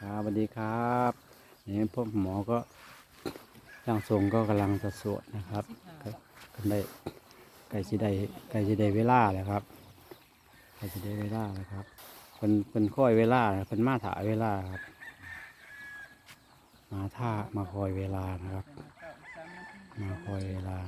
ครับสวัสดีครับนี่พวกหมอก็ร่างทรงก็กำลังจะสวดนะครับก็กันได้ใกล้สิได้ใกล้สิได้เวลาแล้วครับใกล้สิได้เวลาแล้วครับเป็นเป็นค่อยเวลาเป็นมาถาเวลาครับ มาท่ามาคอยเวลานะครับ มาคอยเวลา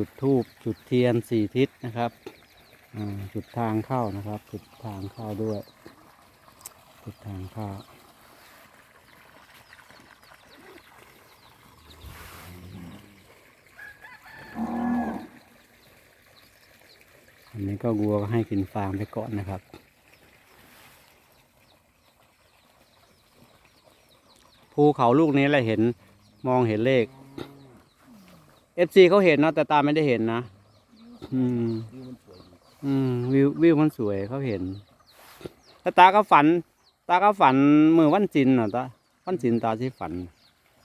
จุดทูบจุดเทียนสี่ทิศนะครับจุดทางเข้านะครับ จุดทางเข้าด้วย จุดทางเข้าอันนี้ก็วัวก็ให้กินฟางไปก่อนนะครับภูเขาลูกนี้แหละเห็นมองเห็นเลข FC เขาเห็นเนาะแต่ตาไม่ได้เห็นนะ อืมอืม วิววิวมันสวยเขาเห็นแล้วตาก็ฝัน ตาก็ฝันมือวันจินนาะตาวันจินตาที่ฝัน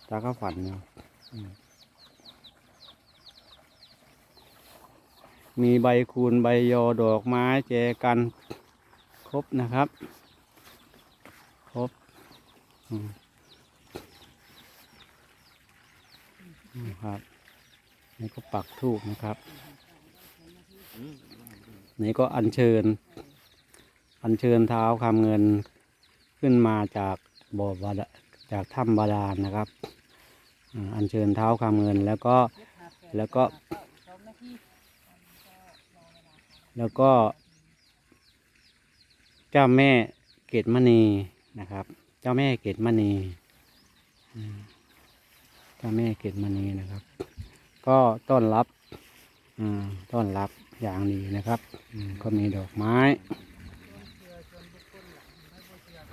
ตาก็ฝันเนาะอืมมีใบคูณใบยอดอกไม้แจกันครบนะครับ ครบอืมนะครับ นี่ก็ปักทูบนะครับ นี่ก็อัญเชิญ อัญเชิญเท้าคำเงินขึ้นมาจากบ่อบาดาจากถ้ำบาดาลนะครับ อัญเชิญเท้าคำเงินแล้วก็แล้วก็ แล้วก็ เจ้าแม่เกตมณีนะครับ เจ้าแม่เกตมณีเจ้าแม่เกตมณีนะครับ ก็ต้อนรับอ่าต้อนรับอย่างดีนะครับก็มีดอกไม้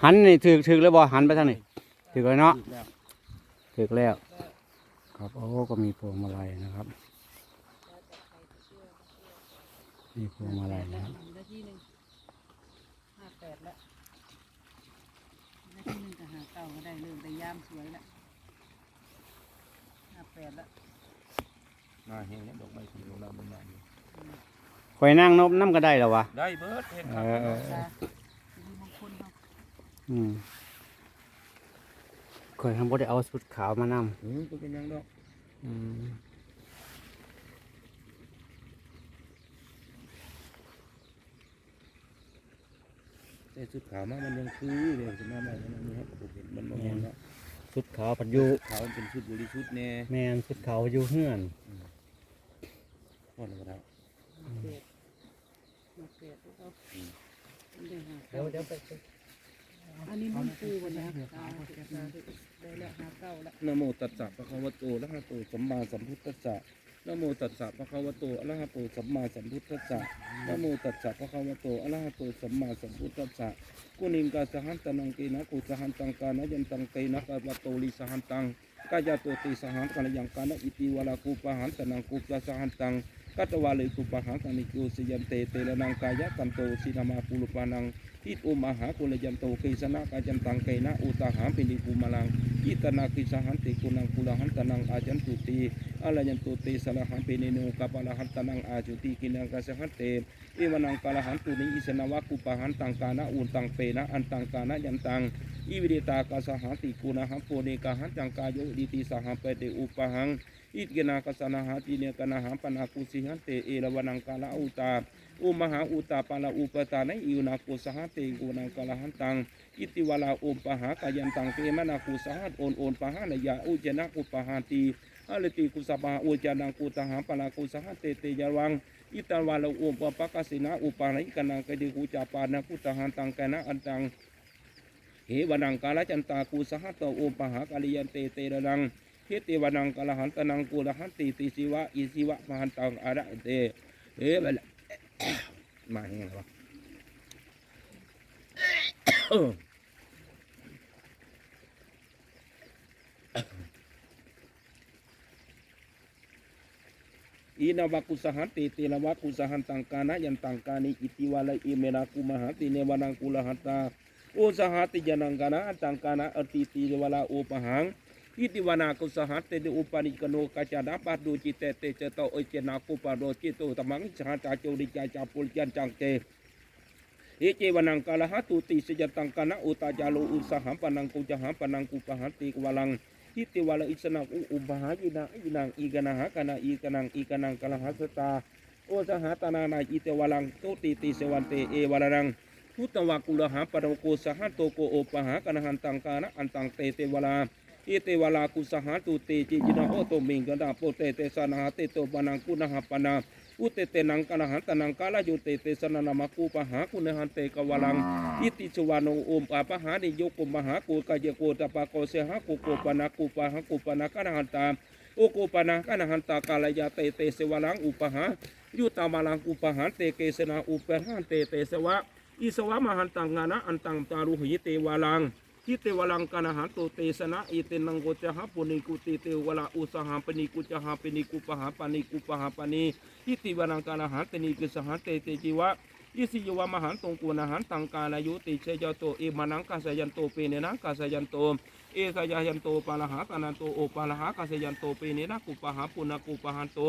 หันนี่ถือถือแล้วบอหันไปทางนี้ถือเลยเนาะถือแล้ว ครับโอ้ก็มีพวงมาลัยนะครับมีพวงมาลัยนะครับนาทีหนึ่งห้าแปดล้วนาทีหนึ่งก็หาเก้าก็ได้เริ่มแต่ยามสวยแล้วห้าแปดแล้ว น่าเห็นเนี่ยดอกไม้สีของเราบนนั้นคอยนั่งนบน้ำก็ได้แล้ววะ ได้เบิร์ดเห็นเออเออเอจ้าอทีนี้บางคนเขาอืมคอยทำบ่ได้เอาชุดขาวมานำอืมก็เป็นยังดอกอืมแต่สุดขาวมามันยังคือเดี๋ยวจะมาใหม่มันนี่ครับผมเห็นมันมองเนาะชุดขาวผัดอยูขาวมันเป็นชุดบริสุทธิ์แน่แมนชุดขาวอยู่เฮือน พ่อหนูครับห้าแปดห้าแปดแล้วก็ได้หาเดี๋ยวเก้าเดี๋ยวไปอันนี้มันปูวันนะตาตาได้แล้วหาเก้าแล้วนะโมตัสสะภะคะวะโตอะระหะโตสัมมาสัมพุทธัสสะนะโมตัสสะภะคะวะโตอะระหะโตสัมมาสัมพุทธัสสะนะโมตัสสะภะคะวะโตอะระหะโตสัมมาสัมพุทธัสสะกุณิงกาสหันตนังเกนะกุสหันตังกานะยันตังเตนะกะวะโตลิสหันตังกายาโตติสหันกันยังกานะอิติวลาคูปะหันตนังคูปะสหันตัง กัตวาเลคูปหันกันิโกสยันเตเตระนังกายะกันโตสินามาปุลปานังทิอุมหากุลยันโตเกสนะกายันตังเกนะอุตาหามปินิภูมาลังอิตนาคิสหันติกุนังกุลหันตนังอาจันตุตีอาลายันตุเตสละหันปินิโนกัปะละหันตนังอาจุติกินังกาสหันเตเอวนังกาลหันตุนิอิสนาวะคูปหันตังกานะอุนตังเปนะอันตังกานะยันตังอิวิเดตากาสหันติกุณหังโปเนกาหันจังกายโยดิติสหังเปเตอุปหัง อิตเกนากสนาหาติเนกนาหังปนากุสิหันเตเอรวันังกาลาอุตาอุมหาอุตาปาลาอุปตาในอิวนากุสหัเตกุนังกาลาหันตังอิติวลาอุมปหากายันตังเตมนากุสหัโอนโอนปหานยาอุเจนะกุปหาตีอาลติกุสปะอุจานังกุตหังปนากุสหัเตเตยวังอิตาวาลาอุมปปะกสินาอุปานิกนังกดิกุจาปานากุตหันตังกนะอันตังเหวนังกาลจันตากูสหัตโตโอปหากาลิยันเตเตระนัง เฮติวนังกาลหันตนังกูละหันติติสิวะอิสิวะมหันตังอาระเตเฮ้บละมาอย่างวะอีนาวากุสหันติเตนาวากุสหันตังกานะยันตังกานิอิติวาลอิเมนากุมหันติเนวนังกุลหันตาโอสหติยานังกานะอันตังกานะอติติเวลาโอปหัง อิติวานากุสหัตเตอุปานิกโนกาจานาปัดดูจิตเตเตเจโตเอเจนากุปาโรจิตโตตมังสหัจาโจริจาจาปุลจันจังเตเอเจวนังกาลหะตุติสยตังกานะอุตาจาโลอุสหัมปนังกุจหามปนังกุปหาติกวาลังทิติวาลอิสนังอุอุบหายินาอินังอีกนาหากนาอีกนังอีกนังกาลหะสตาโอสหตานานาอิเตวาลังโตติติเสวันเตเอวาลังทุตวากุลหาปะโกสหัตโตโกโอปหากนหันตังกานะอันตังเตเตวาลา อเตวลากุสหัตุเตจิจินาโอโตมิงกันดาโปเตเตสนาเตโตปนังกุณหปนาอุเตเตนังกะนะหันตะนังกาลายุเตเตสนานามากูปะหากุณหันเตกวลังอิติสวานงโอมปาปะหานิโยกุมหากูกายโกตปะโกเสหะกูโกปะนากูปะหะกูปะนากะนหันตาโอโกปะนากะนหันตากาลายาเตเตเสวลังอุปหายุตามาลังอุปหาเตเกสนาอุปหันเตเตสวะอิสวะมหันตังงานะอันตังตารุหิเตวาลัง ทิเตวลังกานะหันโตเตสนะอิเตนังโกจหะปุนิกุติเตวลาอุสหะปนิกุจหะปนิกุปหะปนิกุปหะปนิทิติวลังกานะหันตนิกุสหันเตเตจิวะยิสิยวะมหันตงกุนะหันตังกาลายุติเชยโตเอมานังกาสยันโตเปเนนังกาสยันโตเอสยายันโตปาลหะตานันโตโอปาลหะกาสยันโตเปเนนะกุปหะปุณกุปหันโต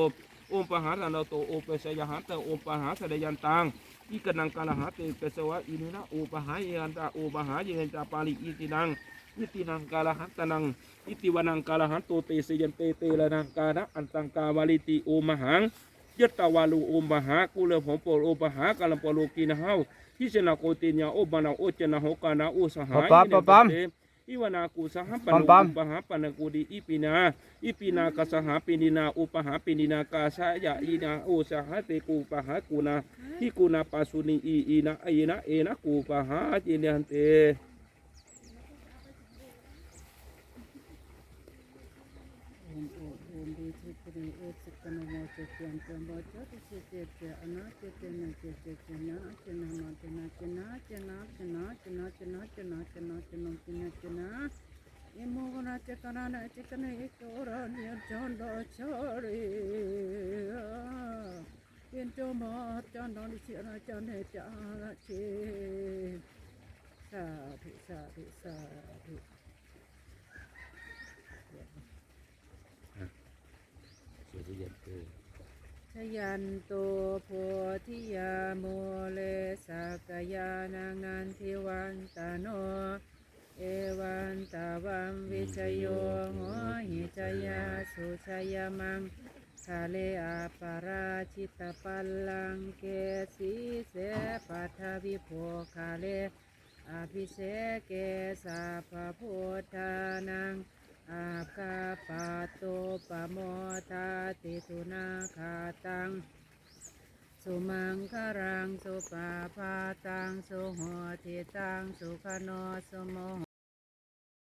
โอมปหาตันโตโอเปสยหันเตโอมปหาสดยันตัง อีกนังกาลหาเตเปสวะอินุนะโอปหาเยอันตาโอปหาเยอันตาปาลิอิตินังอิตินังกาลหันตนังอิติวนังกาลหันโตเตสยันเตเตละนังกานะอันตังกาวาลิติโอมหังยตตาวาลูโอมหากุเลผมโปโอปหากาลัมปโลกินเฮาทิเสนาโกติญญาโอบานาโอเจนะโหกานาโอสหายปั๊มปั๊มปั๊ อิวานากูสหปปั๊นมปั๊มอุปหาปนกูดีอิปินาอิปินากสหปินินาอุปหาปินินากาสายะอีนาโอสหเตกูปหากูนาทิกูนาปัสสุนีอีอีนาอีนาเอนะกูปหาจิเนหันเต โอมโอมโอม ดีทิพรีเอสิกนโมเจเตียนเตมโมเจติเจเจเจอนาเจเจนะเจเจเจ ชยันโตโพธิยาโมเลสักยานังนันทิวันตาโน เอวันตาวัมวิชโยโหหิชยาสุชยมังทะเลอาปาราชิตปัลลังเกสีเสปัทวิโภคาเลอภิเสเกสาพพุทธานัง ปโมทาติสุนาคาตัง สุมังคารังสุปาพาตัง สุโหติตัง สุขโนสุโม